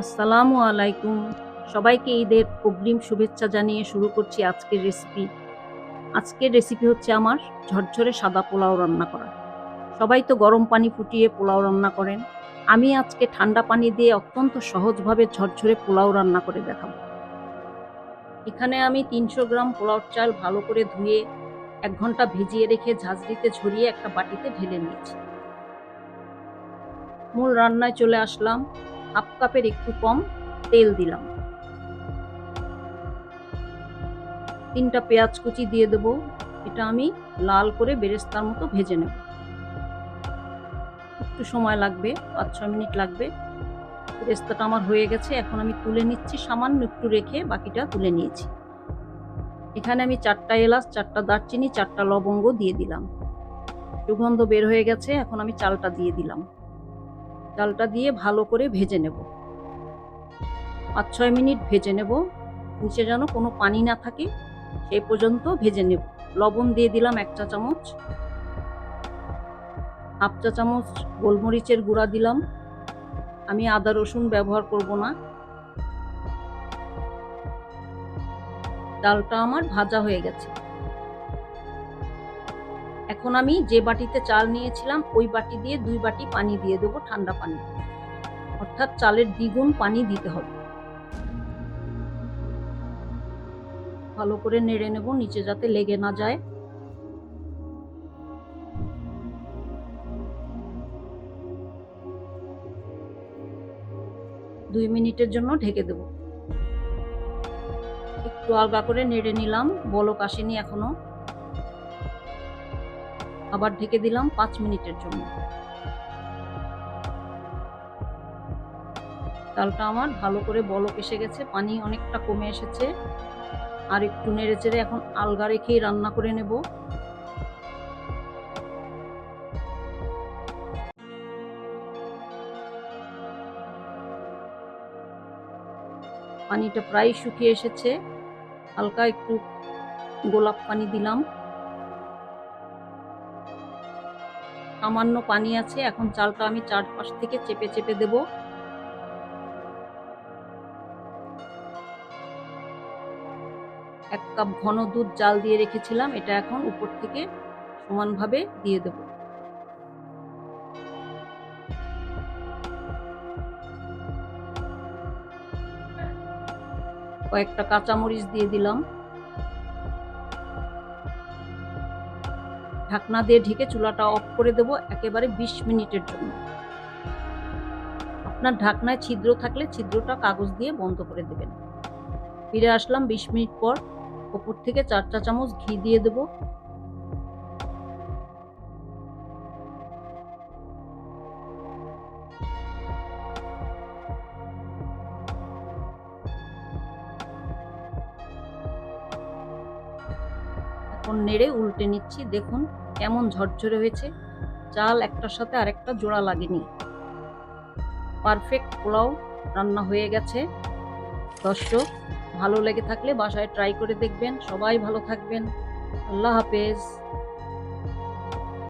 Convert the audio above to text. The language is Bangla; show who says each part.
Speaker 1: আসসালামু আলাইকুম। সবাইকে ঈদের অগ্রিম শুভেচ্ছা জানিয়ে শুরু করছি আজকের রেসিপি আজকের রেসিপি হচ্ছে আমার ঝরঝরে সাদা পোলাও রান্না করা। সবাই তো গরম পানি ফুটিয়ে পোলাও রান্না করেন। আমি আজকে ঠান্ডা পানি দিয়ে অত্যন্ত সহজভাবে ঝরঝরে পোলাও রান্না করে দেখাবো। এখানে আমি তিনশো গ্রাম পোলাওর চাল ভালো করে ধুয়ে এক ঘণ্টা ভিজিয়ে রেখে ঝাঁঝরিতে ঝরিয়ে একটা বাটিতে ঢেলে নিয়েছি। মূল রান্নায় চলে আসলাম। হাফ কাপের একটু কম তেল দিলাম। তিনটা পেঁয়াজ কুচি দিয়ে দেব। এটা আমি লাল করে বেরেস্তার মতো ভেজে নেব। একটু সময় লাগবে, পাঁচ ছয় মিনিট লাগবে। বেরেস্তাটা আমার হয়ে গেছে, এখন আমি তুলে নিচ্ছি, সামান্য একটু রেখে বাকিটা তুলে নিয়েছি। এখানে আমি চারটা এলাচ, চারটা দারচিনি, চারটা লবঙ্গ দিয়ে দিলাম। সুগন্ধ বের হয়ে গেছে, এখন আমি চালটা দিয়ে দিলাম। চালটা দিয়ে ভালো করে ভেজে নেব। পাঁচ ছয় মিনিট ভেজে নেব। নিচে যেন কোনো পানি না থাকে সেই পর্যন্ত ভেজে নেব। লবণ দিয়ে দিলাম এক চা চামচ। হাফ চা চামচ গোলমরিচের গুঁড়া দিলাম। আমি আদা রসুন ব্যবহার করব না। ডালটা আমার ভাজা হয়ে গেছে। এখন আমি যে বাটিতে চাল নিয়েছিলাম, ওই বাটি দিয়ে দুই বাটি পানি দিয়ে দেবো ঠান্ডা পানি। অর্থাৎ চালের দ্বিগুণ পানি দিতে হবে। ভালো করে নেড়ে নেব, নিচে যাতে লেগে না যায়। দুই মিনিটের জন্য ঢেকে দেব। একটু আলগা করে নেড়ে নিলাম, বলক আসেনি এখনও। আবার ঢেকে দিলাম পাঁচ মিনিটের জন্য। চালটা আমার ভালো করে বলক এসে গেছে, পানি অনেকটা কমে এসেছে। আর একটু নেড়ে চেড়ে এখন আলগা রেখেই রান্না করে নেব। পানিটা প্রায় শুকিয়ে এসেছে। হালকা একটু গোলাপ পানি দিলাম। সামান্য পানি আছে, এখন চালটা আমি চারপাশ থেকে চেপে চেপে দেব। এক কাপ ঘন দুধ জাল দিয়ে রেখেছিলাম, এটা এখন উপর থেকে সমানভাবে দিয়ে দেব। কয়েকটা কাঁচামরিচ দিয়ে দিলাম। ঢাকনা দিয়ে ঢেকে চুলাটা অফ করে দেব একেবারে বিশ মিনিটের জন্য। আপনার ঢাকনায় ছিদ্র থাকলে ছিদ্রটা কাগজ দিয়ে বন্ধ করে দেবেন। ফিরে আসলাম বিশ মিনিট পর। ওপর থেকে চার চা চামচ ঘি দিয়ে দেব। এখন নেড়ে উল্টে নিচ্ছি। দেখুন কেমন ঝরঝরে হয়েছে, চাল একটার সাথে আরেকটা জোড়া লাগেনি। পারফেক্ট পোলাও রান্না হয়ে গেছে। দর্শক, ভালো লেগে থাকলে বাসায় ট্রাই করে দেখবেন। সবাই ভালো থাকবেন। আল্লাহ হাফেজ।